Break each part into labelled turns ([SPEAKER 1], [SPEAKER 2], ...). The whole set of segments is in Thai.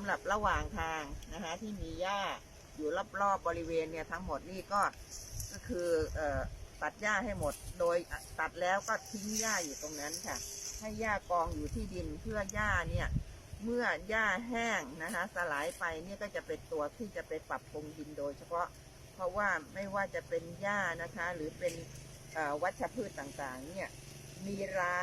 [SPEAKER 1] ำหรับระหว่างทางนะคะที่มีหญ้าอยู่รอบๆบริเวณเนี่ยทั้งหมดนี่ก็ก็คือเอ่อตัดหญ้าให้หมด โดยตัดแล้วก็ทิ้งหญ้าอยู่ตรงนั้นค่ะ ให้หญ้ากองอยู่ที่ดินเพื่อหญ้าเนี่ยเมื่อหญ้าแห้งนะคะสลายไปเนี่ยก็จะเป็นตัวที่จะไปปรับปรุงดินโดยเฉพาะ เพราะว่าไม่ว่าจะเป็นหญ้านะคะ หรือเป็นวัชพืชต่างๆเนี่ยมีรา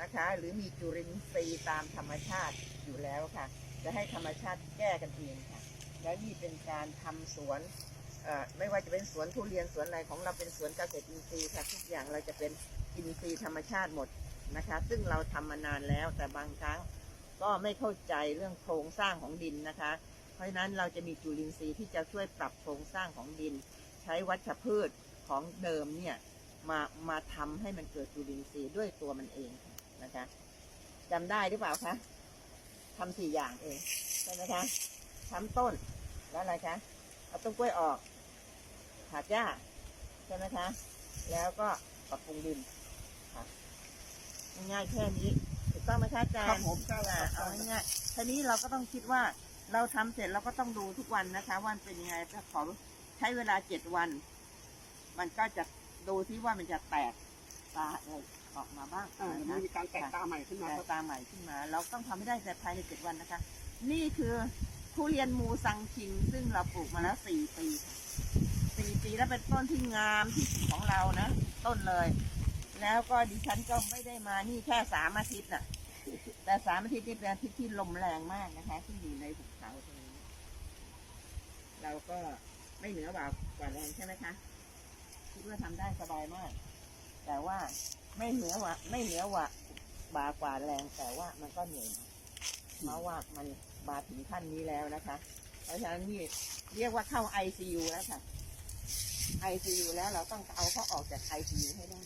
[SPEAKER 1] นะคะ หรือมีจุลินทรีย์ตามธรรมชาติอยู่แล้วค่ะ จะให้ธรรมชาติแก้กันเองค่ะ และนี่เป็นการทำสวนไม่ว่าจะเป็นสวนทุเรียนสวนอะไรของเราเป็นสวนเกษตรอินทรีย์ค่ะทุกอย่างเราจะเป็นอินทรีย์ธรรมชาติหมดนะคะ ซึ่งเราทำมานานแล้วแต่บางครั้งก็ไม่เข้าใจเรื่องโครงสร้างของดินนะคะ เพราะฉะนั้นเราจะมีจุลินทรีย์ที่จะช่วยปรับโครงสร้างของดิน ใช้วัชพืชของเดิมเนี่ยมามาทำให้มันเกิดจุลินทรีย์ด้วยตัวมันเองนะคะจำได้หรือเปล่าคะ ทำสี่อย่างเองใช่ไหมคะทำต้นแล้วอะไรคะเอาต้นกล้วยออกถากหญ้าใช่ไหมคะ แล้วก็ปรับปรุงดินค่ะง่ายๆแค่นี้ถูกต้องไหมคะอาจารย์
[SPEAKER 2] ครับผมใช่ค
[SPEAKER 1] อ่า
[SPEAKER 2] รับ
[SPEAKER 1] เอาง่ายๆทีนี้เราก็ต้องคิดว่าเราทำเสร็จเราก็ต้องดูทุกวันนะคะว่ามันเป็นยังไงจะขอใช้เวลาเจ็ดวัน มันก็จะดูที่ว่ามันจะแตกตา อะไรออกมาบ้าง
[SPEAKER 2] อ่า
[SPEAKER 1] นะ
[SPEAKER 2] มันมีการแตกตาใหม่ขึ้นมา
[SPEAKER 1] แต
[SPEAKER 2] ค
[SPEAKER 1] ก
[SPEAKER 2] รับ
[SPEAKER 1] ตาใหม่ขึ้นมา เราต้องทำให้ได้แต่ภายในเจ็ดวันนะคะ นี่คือทุเรียนมูซังคิง ซึ่งเราปลูกมาแล้วสี่ปีค่ะสี่ปีแล้วเป็นต้นที่งามที่สุดของเรานะ ต้นเลย แล้วก็ดิฉันก็ไม่ได้มานี่แค่สามอาทิตย์น่ะ แต่สามอาทิตย์นี่เป็นอาทิตย์ที่ลมแรงมากนะคะ ที่อยู่ในภูเขาตรงนี้เราก็ไม่เหนือกว่ากว่าแรงใช่ไหมคะคิดว่าทำได้สบายมาก แต่ว่าไม่เหนือว่าไม่เหนือว่าบากว่าแรงแต่ว่ามันก็เหนื่อยเพราะว่ามันมาถึงขั้นนี้แล้วนะคะ เพราะฉะนั้นนี่เรียกว่าเข้า ICU แล้วค่ะ ICU แล้วเราต้องเอาเขาออกจาก ICU ให้ได้